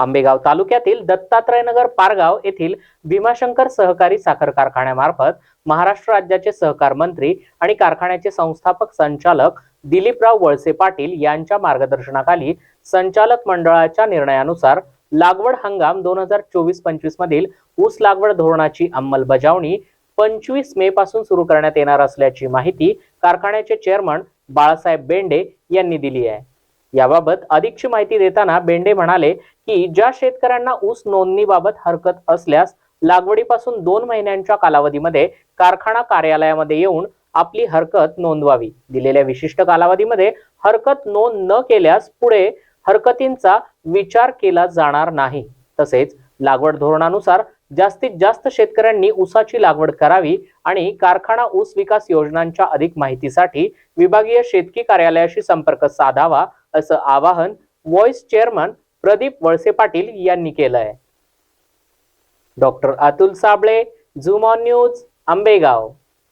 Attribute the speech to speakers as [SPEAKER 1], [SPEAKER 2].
[SPEAKER 1] आंबेगाव तालुक्यातील दत्तात्रयनगर पारगाव येथील भीमाशंकर सहकारी साखर कारखान्यामार्फत महाराष्ट्र राज्याचे सहकार मंत्री आणि कारखान्याचे संस्थापक संचालक दिलीपराव वळसे पाटील यांच्या मार्गदर्शनाखाली संचालक मंडळाच्या निर्णयानुसार लागवड हंगाम दोन हजार चोवीस पंचवीस मधील ऊस लागवड धोरणाची अंमलबजावणी पंचवीस मे पासून सुरू करण्यात येणार असल्याची माहिती कारखान्याचे चेअरमन बाळासाहेब बेंडे यांनी दिली आहे. याबाबत अधिकची माहिती देताना बेंडे म्हणाले की ज्या शेतकऱ्यांना ऊस नोंदणीबाबत हरकत असल्यास लागवडीपासून दोन महिन्यांच्या कालावधीमध्ये कारखाना कार्यालयामध्ये येऊन आपली हरकत नोंदवावी. दिलेल्या विशिष्ट कालावधीमध्ये हरकत नोंद न केल्यास पुढे हरकतींचा विचार केला जाणार नाही. तसेच लागवड धोरणानुसार जास्तीत जास्त शेतकऱ्यांनी ऊसाची लागवड करावी आणि कारखाना ऊस विकास योजनांच्या अधिक माहितीसाठी विभागीय शेतकी कार्यालयाशी संपर्क साधावा असं आवाहन व्हॉइस चेअरमन प्रदीप वळसे पाटील यांनी केलं आहे doctor Atul Sable zoom on news Ambegaon.